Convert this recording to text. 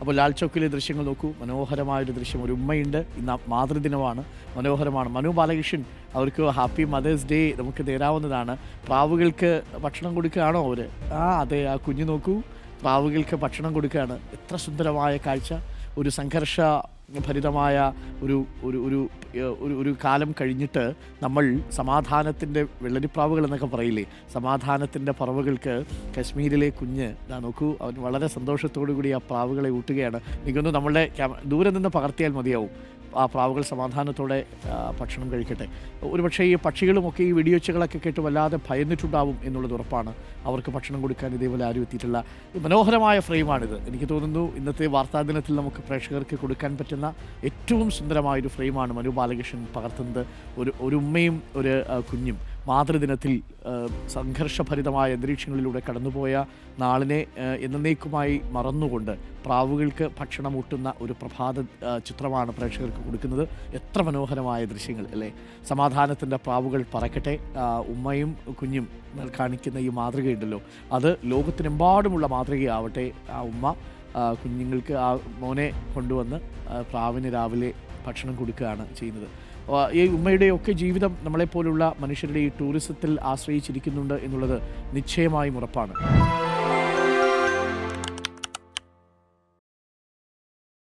അപ്പോൾ ലാൽ ചൗക്കിലെ ദൃശ്യങ്ങൾ നോക്കൂ. മനോഹരമായൊരു ദൃശ്യം. ഒരു ഉമ്മയുണ്ട്. ഇന്ന് മാതൃദിനമാണ്. മനോഹരമാണ്. മനു ബാലകൃഷ്ണൻ അവർക്ക് ഹാപ്പി മദേഴ്സ് ഡേ നമുക്ക് നേരാവുന്നതാണ് പ്രാവുകൾക്ക് ഭക്ഷണം കൊടുക്കുകയാണോ അവർ ആ അതെ ആ കുഞ്ഞു നോക്കൂ. പ്രാവുകൾക്ക് ഭക്ഷണം കൊടുക്കുകയാണ്. എത്ര സുന്ദരമായ കാഴ്ച. ഒരു സംഘർഷ ഭരിതമായ ഒരു ഒരു ഒരു ഒരു കാലം കഴിഞ്ഞിട്ട് നമ്മൾ സമാധാനത്തിന്റെ വെള്ളരിപ്രാവുകൾ എന്നൊക്കെ പറയില്ലേ? സമാധാനത്തിന്റെ പറവുകൾക്ക് കശ്മീരിലെ കുഞ്ഞ് ഇതാ നോക്കൂ അവൻ വളരെ സന്തോഷത്തോടു കൂടി ആ പ്രാവുകളെ ഊട്ടുകയാണ്. എനിക്കൊന്ന് നമ്മളുടെ ദൂരെ നിന്ന് പകർത്തിയാൽ മതിയാവും. ആ പ്രാവുകൾ സമാധാനത്തോടെ ഭക്ഷണം കഴിക്കട്ടെ. ഒരുപക്ഷേ ഈ പക്ഷികളുമൊക്കെ ഈ വെടിയൊച്ചകളൊക്കെ കേട്ട് വല്ലാതെ ഭയന്നിട്ടുണ്ടാവും എന്നുള്ളത് ഉറപ്പാണ്. അവർക്ക് ഭക്ഷണം കൊടുക്കാൻ ഇതേപോലെ ആരും എത്തിയിട്ടില്ല. മനോഹരമായ ഫ്രെയിമാണിത്. എനിക്ക് തോന്നുന്നു ഇന്നത്തെ വാർത്താ ദിനത്തിൽ നമുക്ക് പ്രേക്ഷകർക്ക് കൊടുക്കാൻ പറ്റുന്ന ഏറ്റവും സുന്ദരമായൊരു ഫ്രെയിമാണ് മനു ബാലകൃഷ്ണൻ പകർത്തുന്നത്. ഒരു ഒരു ഉമ്മയും ഒരു കുഞ്ഞും. മാതൃദിനത്തിൽ സംഘർഷഭരിതമായ അന്തരീക്ഷങ്ങളിലൂടെ കടന്നുപോയ നാളിനെ എന്നേക്കുമായി മറന്നുകൊണ്ട് പ്രാവുകൾക്ക് ഭക്ഷണം ഊട്ടുന്ന ഒരു പ്രഭാത ചിത്രമാണ് പ്രേക്ഷകർക്ക് കൊടുക്കുന്നത്. എത്ര മനോഹരമായ ദൃശ്യങ്ങൾ അല്ലേ? സമാധാനത്തിന്റെ പ്രാവുകൾ പറക്കട്ടെ. ഉമ്മയും കുഞ്ഞും കാണിക്കുന്ന ഈ മാതൃകയുണ്ടല്ലോ. അത് ലോകത്തിനെമ്പാടുമുള്ള മാതൃകയാവട്ടെ ആ ഉമ്മ. കുഞ്ഞുങ്ങൾക്ക് ആ മോനെ കൊണ്ടുവന്ന് പ്രാവിന് രാവിലെ ഭക്ഷണം കൊടുക്കുകയാണ് ചെയ്യുന്നത്. ഈ ഉമ്മയുടെയൊക്കെ ജീവിതം നമ്മളെപ്പോലുള്ള മനുഷ്യരുടെ ഈ ടൂറിസത്തിൽ ആശ്രയിച്ചിരിക്കുന്നുണ്ട് എന്നുള്ളത് നിശ്ചയമായും ഉറപ്പാണ്.